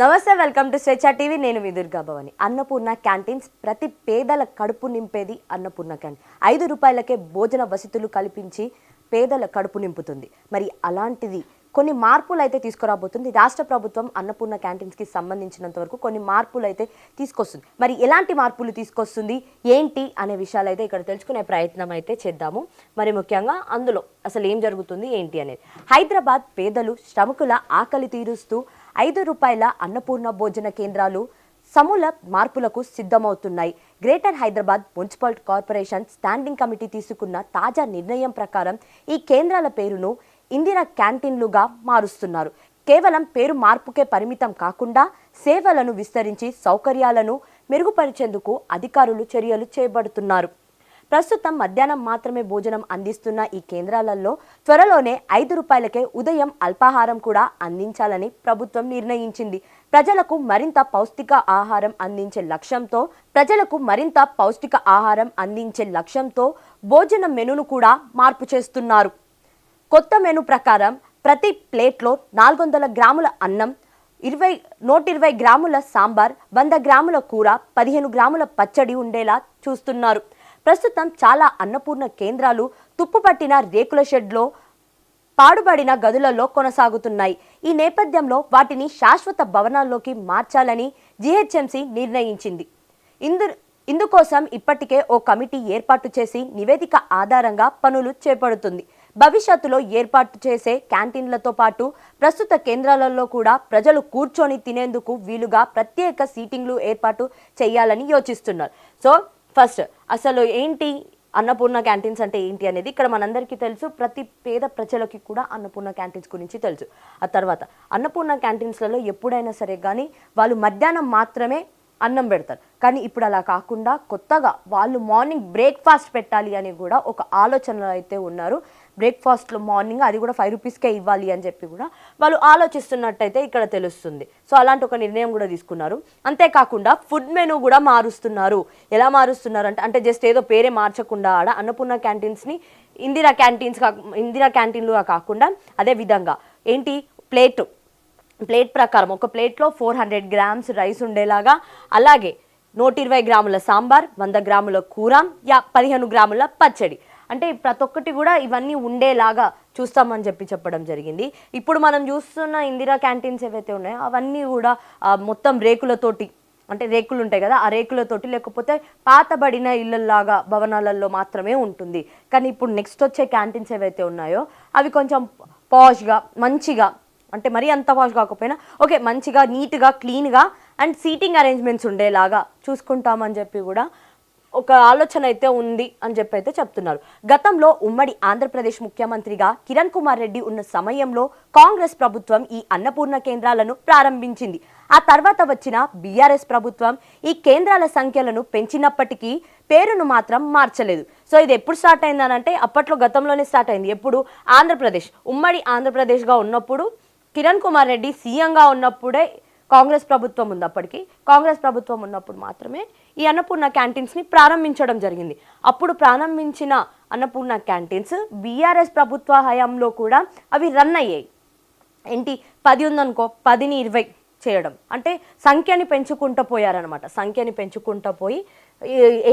నమస్తే welcome to Swechha TV. నేను మీ Durga Annapurna canteens ప్రతి పేదల కడుపు నింపేది అన్నపూర్ణ క్యాంటీన్. ఐదు రూపాయలకే భోజన వసతులు కల్పించి పేదల కడుపు నింపుతుంది. మరి అలాంటిది కొన్ని మార్పులు అయితే తీసుకురాబోతుంది. రాష్ట్ర ప్రభుత్వం అన్నపూర్ణ క్యాంటీన్స్కి సంబంధించినంత వరకు కొన్ని మార్పులు అయితే తీసుకొస్తుంది. మరి ఎలాంటి మార్పులు తీసుకొస్తుంది? ఏంటి అనే విషయాలు అయితే ఇక్కడ తెలుసుకునే ప్రయత్నం అయితే చేద్దాము. మరి ముఖ్యంగా అందులో అసలు ఏం జరుగుతుంది ఏంటి అనేది. హైదరాబాద్ పేదలు శ్రమకుల ఆకలి తీరుస్తూ ఐదు రూపాయల అన్నపూర్ణ భోజన కేంద్రాలు సమూల మార్పులకు సిద్ధమవుతున్నాయి. Greater Hyderabad municipal corporation standing committee తీసుకున్న తాజా నిర్ణయం ప్రకారం ఈ కేంద్రాల పేరును ఇందిరా క్యాంటీన్లుగా మారుస్తున్నారు. కేవలం పేరు మార్పుకే పరిమితం కాకుండా సేవలను విస్తరించి సౌకర్యాలను మెరుగుపరిచేందుకు అధికారులు చర్యలు చేపడుతున్నారు. ప్రస్తుతం మధ్యాహ్నం మాత్రమే భోజనం అందిస్తున్న ఈ కేంద్రాలలో త్వరలోనే ఐదు రూపాయలకే ఉదయం అల్పాహారం కూడా అందించాలని ప్రభుత్వం నిర్ణయించింది. ప్రజలకు మరింత పౌష్టిక ఆహారం అందించే లక్ష్యంతో ప్రజలకు మరింత పౌష్టిక ఆహారం అందించే లక్ష్యంతో భోజన మెనును కూడా మార్పు చేస్తున్నారు. కొత్త మెను ప్రకారం ప్రతి ప్లేట్లో నాలుగు వందల గ్రాముల అన్నం ఇరవై నూట ఇరవై గ్రాముల సాంబార్ వంద గ్రాముల కూర పదిహేను గ్రాముల పచ్చడి ఉండేలా చూస్తున్నారు. ప్రస్తుతం చాలా అన్నపూర్ణ కేంద్రాలు తుప్పుపట్టిన రేకుల షెడ్లో పాడుబడిన గదులలో కొనసాగుతున్నాయి. ఈ నేపథ్యంలో వాటిని శాశ్వత భవనాల్లోకి మార్చాలని జీహెచ్ఎంసీ నిర్ణయించింది. ఇందు ఇందుకోసం ఇప్పటికే ఓ కమిటీ ఏర్పాటు చేసి నివేదిక ఆధారంగా పనులు చేపడుతుంది. భవిష్యత్తులో ఏర్పాటు చేసే క్యాంటీన్లతో పాటు ప్రస్తుత కేంద్రాలలో కూడా ప్రజలు కూర్చొని తినేందుకు వీలుగా ప్రత్యేక సీటింగ్లు ఏర్పాటు చేయాలని యోచిస్తున్నారు. సో ఫస్ట్ అసలు ఏంటి అన్నపూర్ణ క్యాంటీన్స్ అంటే ఏంటి అనేది ఇక్కడ మనందరికీ తెలుసు ప్రతి పేద ప్రజలకి కూడా అన్నపూర్ణ క్యాంటీన్స్ గురించి తెలుసు. ఆ తర్వాత అన్నపూర్ణ క్యాంటీన్స్లలో ఎప్పుడైనా సరే కానీ వాళ్ళు మధ్యాహ్నం మాత్రమే అన్నం పెడతారు. కానీ ఇప్పుడు అలా కాకుండా కొత్తగా వాళ్ళు మార్నింగ్ బ్రేక్ఫాస్ట్ పెట్టాలి అని కూడా ఒక ఆలోచనలో అయితే ఉన్నారు. బ్రేక్ఫాస్ట్లో మార్నింగ్ అది కూడా ఫైవ్ రూపీస్కే ఇవ్వాలి అని చెప్పి కూడా వాళ్ళు ఆలోచిస్తున్నట్టయితే ఇక్కడ తెలుస్తుంది. సో అలాంటి ఒక నిర్ణయం కూడా తీసుకున్నారు. అంతేకాకుండా ఫుడ్ మెనూ కూడా మారుస్తున్నారు. ఎలా మారుస్తున్నారు అంటే అంటే జస్ట్ ఏదో పేరే మార్చకుండా ఆడ అన్నపూర్ణ క్యాంటీన్స్ని ఇందిరా క్యాంటీన్స్ కా ఇందిరా క్యాంటీన్లుగా కాకుండా అదే విధంగా ఏంటి? ప్లేట్. ప్లేట్ ప్రకారం ఒక ప్లేట్లో ఫోర్ హండ్రెడ్ గ్రామ్స్ రైస్ ఉండేలాగా అలాగే నూట ఇరవై గ్రాముల సాంబార్ వంద గ్రాముల కూర యా పదిహేను గ్రాముల పచ్చడి. అంటే ప్రతి ఒక్కటి కూడా ఇవన్నీ ఉండేలాగా చూస్తామని చెప్పి చెప్పడం జరిగింది. ఇప్పుడు మనం చూస్తున్న ఇందిరా క్యాంటీన్స్ ఏవైతే ఉన్నాయో అవన్నీ కూడా మొత్తం రేకులతోటి అంటే రేకులు ఉంటాయి కదా ఆ రేకులతోటి లేకపోతే పాతబడిన ఇళ్ళల్లాగా భవనాలలో మాత్రమే ఉంటుంది. కానీ ఇప్పుడు నెక్స్ట్ వచ్చే క్యాంటీన్స్ ఏవైతే ఉన్నాయో అవి కొంచెం పాష్గా మంచిగా అంటే మరీ అంత వాష్ కాకపోయినా ఓకే మంచిగా నీట్గా క్లీన్గా అండ్ సీటింగ్ అరేంజ్మెంట్స్ ఉండేలాగా చూసుకుంటామని చెప్పి కూడా ఒక ఆలోచన అయితే ఉంది అని చెప్పి అయితే చెప్తున్నారు. గతంలో ఉమ్మడి ఆంధ్రప్రదేశ్ ముఖ్యమంత్రిగా కిరణ్ కుమార్ రెడ్డి ఉన్న సమయంలో కాంగ్రెస్ ప్రభుత్వం ఈ అన్నపూర్ణ కేంద్రాలను ప్రారంభించింది. ఆ తర్వాత వచ్చిన బీఆర్ఎస్ ప్రభుత్వం ఈ కేంద్రాల సంఖ్యలను పెంచినప్పటికీ పేరును మాత్రం మార్చలేదు. సో ఇది ఎప్పుడు స్టార్ట్ అయిందనంటే అప్పట్లో గతంలోనే స్టార్ట్ అయింది. ఎప్పుడు ఆంధ్రప్రదేశ్ ఉమ్మడి ఆంధ్రప్రదేశ్గా ఉన్నప్పుడు కిరణ్ కుమార్ రెడ్డి సీఎంగా ఉన్నప్పుడే కాంగ్రెస్ ప్రభుత్వం ఉన్నప్పటికీ కాంగ్రెస్ ప్రభుత్వం ఉన్నప్పుడు మాత్రమే ఈ అన్నపూర్ణ క్యాంటీన్స్ని ప్రారంభించడం జరిగింది. అప్పుడు ప్రారంభించిన అన్నపూర్ణ క్యాంటీన్స్ బీఆర్ఎస్ ప్రభుత్వ హయాంలో కూడా అవి రన్ అయ్యాయి. ఏంటి? పది ఉందనుకో పదిని ఇరవై చేయడం. అంటే సంఖ్యని పెంచుకుంటూ పోయారనమాట సంఖ్యని పెంచుకుంటూ పోయి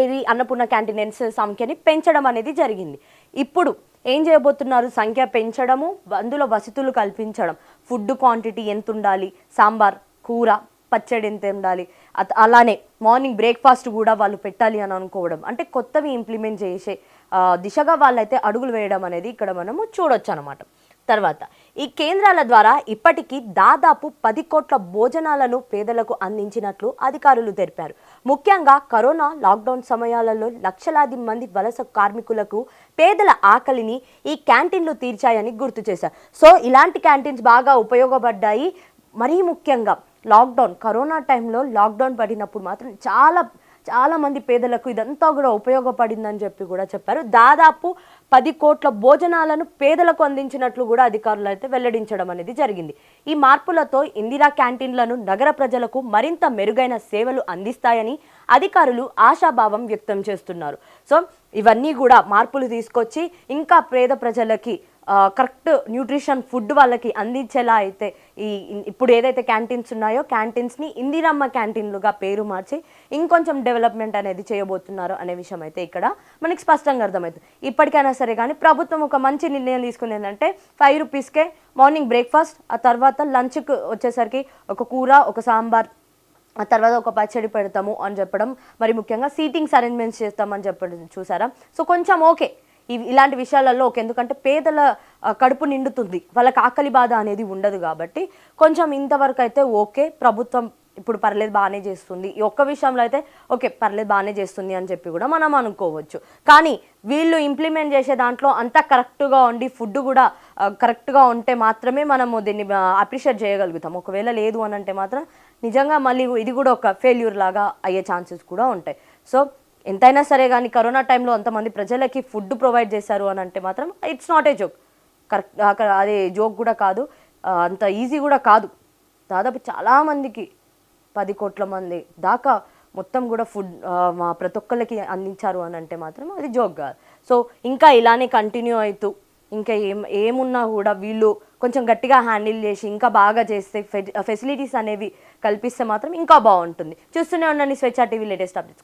ఏది అన్నపూర్ణ క్యాంటీనెన్స్ సంఖ్యని పెంచడం అనేది జరిగింది. ఇప్పుడు ఏం చేయబోతున్నారు? సంఖ్య పెంచడము అందులో వసతులు కల్పించడం. ఫుడ్ క్వాంటిటీ ఎంత ఉండాలి సాంబార్ కూర పచ్చడి ఎంత ఉండాలి? అలానే మార్నింగ్ బ్రేక్ఫాస్ట్ కూడా వాళ్ళు పెట్టాలి అని అనుకోవడం. అంటే కొత్తవి ఇంప్లిమెంట్ చేసే దిశగా వాళ్ళైతే అడుగులు వేయడం అనేది ఇక్కడ మనము చూడొచ్చు అనమాట తర్వాత ఈ కేంద్రాల ద్వారా ఇప్పటికీ దాదాపు పది కోట్ల భోజనాలను పేదలకు అందించినట్లు అధికారులు తెలిపారు. ముఖ్యంగా కరోనా లాక్డౌన్ సమయాలలో లక్షలాది మంది వలస కార్మికులకు పేదల ఆకలిని ఈ క్యాంటీన్లు తీర్చాయని గుర్తు చేశారు. సో ఇలాంటి క్యాంటీన్స్ బాగా ఉపయోగపడ్డాయి. మరీ ముఖ్యంగా లాక్డౌన్ కరోనా టైంలో లాక్డౌన్ పడినప్పుడు మాత్రం చాలా చాలామంది పేదలకు ఇదంతా కూడా ఉపయోగపడిందని చెప్పి కూడా చెప్పారు. దాదాపు పది కోట్ల భోజనాలను పేదలకు అందించినట్లు కూడా అధికారులు అయితే వెల్లడించడం అనేది జరిగింది. ఈ మార్పులతో ఇందిరా క్యాంటీన్లను నగర ప్రజలకు మరింత మెరుగైన సేవలు అందిస్తాయని అధికారులు ఆశాభావం వ్యక్తం చేస్తున్నారు. సో ఇవన్నీ కూడా మార్పులు తీసుకొచ్చి ఇంకా పేద ప్రజలకి కరెక్ట్ న్యూట్రిషన్ ఫుడ్ వాళ్ళకి అందించేలా అయితే ఈ ఇప్పుడు ఏదైతే క్యాంటీన్స్ ఉన్నాయో క్యాంటీన్స్ని ఇందిరమ్మ క్యాంటీన్లుగా పేరు మార్చి ఇంకొంచెం డెవలప్మెంట్ అనేది చేయబోతున్నారు అనే విషయం అయితే ఇక్కడ మనకి స్పష్టంగా అర్థమవుతుంది. ఇప్పటికైనా సరే కానీ ప్రభుత్వం ఒక మంచి నిర్ణయం తీసుకుంది ఏంటంటే ఫైవ్ రూపీస్కే మార్నింగ్ బ్రేక్ఫాస్ట్ ఆ తర్వాత లంచ్కి వచ్చేసరికి ఒక కూర ఒక సాంబార్ ఆ తర్వాత ఒక పచ్చడి పెడతాము అని చెప్పడం. మరి ముఖ్యంగా సీటింగ్స్ అరేంజ్మెంట్స్ చేస్తామని చెప్పడం చూసారా? సో కొంచెం ఓకే. ఇలాంటి విషయాలలో ఓకే ఎందుకంటే పేదల కడుపు నిండుతుంది. వాళ్ళకి ఆకలి బాధ అనేది ఉండదు కాబట్టి కొంచెం ఇంతవరకు అయితే ఓకే ప్రభుత్వం ఇప్పుడు పర్లేదు బాగానే చేస్తుంది. ఈ ఒక్క విషయంలో అయితే ఓకే పర్లేదు బాగానే చేస్తుంది అని చెప్పి కూడా మనం అనుకోవచ్చు. కానీ వీళ్ళు ఇంప్లిమెంట్ చేసే దాంట్లో అంతా కరెక్ట్గా ఉండి ఫుడ్ కూడా కరెక్ట్గా ఉంటే మాత్రమే మనము దీన్ని అప్రిషియేట్ చేయగలుగుతాం. ఒకవేళ లేదు అని అంటే మాత్రం నిజంగా మళ్ళీ ఇది కూడా ఒక ఫెయిల్యూర్ లాగా అయ్యే ఛాన్సెస్ కూడా ఉంటాయి. సో ఎంతైనా సరే కానీ కరోనా టైంలో అంతమంది ప్రజలకి ఫుడ్ ప్రొవైడ్ చేశారు అని అంటే మాత్రం it's not a joke correct అదే జోక్ కూడా కాదు. అంత ఈజీ కూడా కాదు. దాదాపు చాలామందికి పది కోట్ల మంది దాకా మొత్తం కూడా ఫుడ్ మా ప్రతి ఒక్కళ్ళకి అందించారు అని అంటే మాత్రం అది జోక్ కాదు. సో ఇంకా ఇలానే కంటిన్యూ అవుతూ ఇంకా ఏం ఏమున్నా కూడా వీళ్ళు కొంచెం గట్టిగా హ్యాండిల్ చేసి ఇంకా బాగా చేస్తే ఫెసిలిటీస్ అనేవి కల్పిస్తే మాత్రం ఇంకా బాగుంటుంది. చూస్తూనే ఉండండి స్వేచ్ఛ టీవీ లేటెస్ట్ అప్డేట్స్.